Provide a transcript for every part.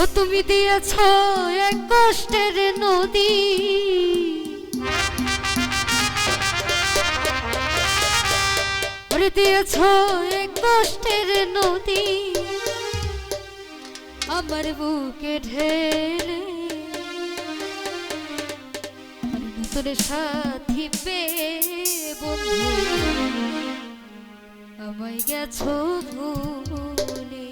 ও তুমি দিয়েছ এক কষ্টের নদী। দিয়েছ এক কষ্টের নদী। আমার বুকে ঢেলে। নতুন সাথী পেয়ে আমায় গেছো ভুলে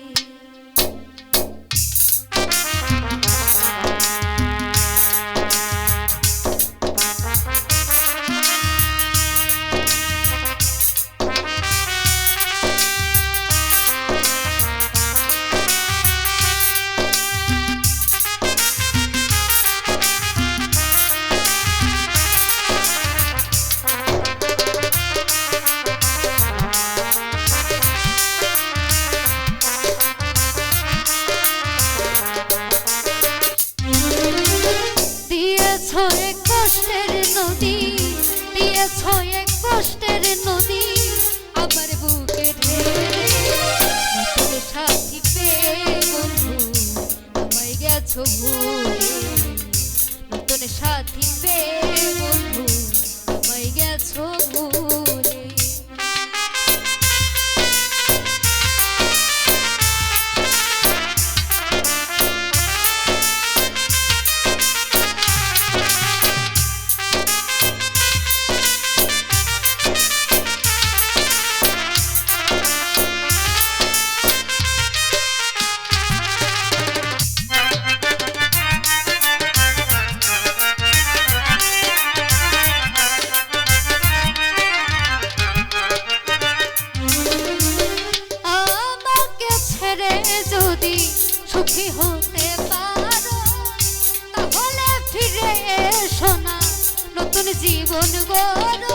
এক কষ্টের নদী। আমার বুকে ঢেলে সাথী পেয়ে বন্ধু, আমায় গেছো ভুলে। নতুন সাথী পেয়ে বন্ধু, আমায় গেছো ভুলে। যদি সুখী হতে পারো তাহলে ফিরে এসো না নতুন জীবন গড়ো।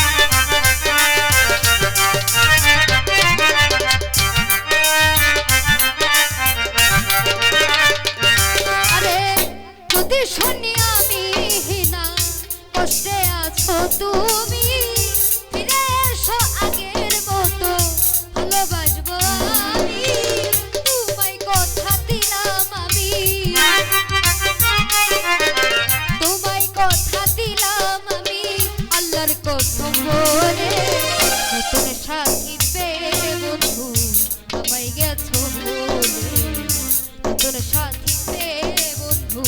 বন্ধু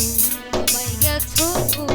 আমায় গেছো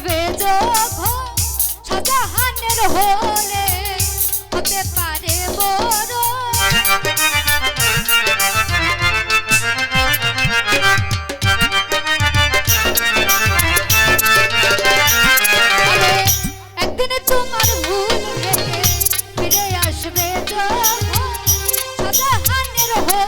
আসবে যখন সাজাহানের হলে হতে পারে বড়। একদিন তোমার ভুল ফিরে আসবে যখন সাজাহানের হলে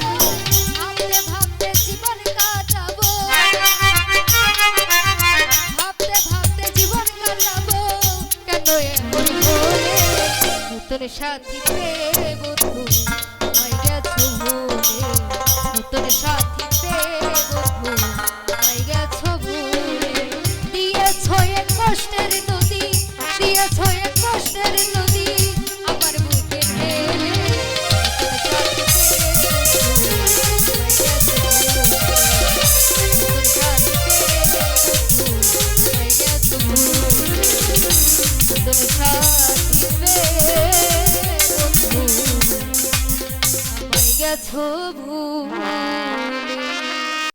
সাথী কবু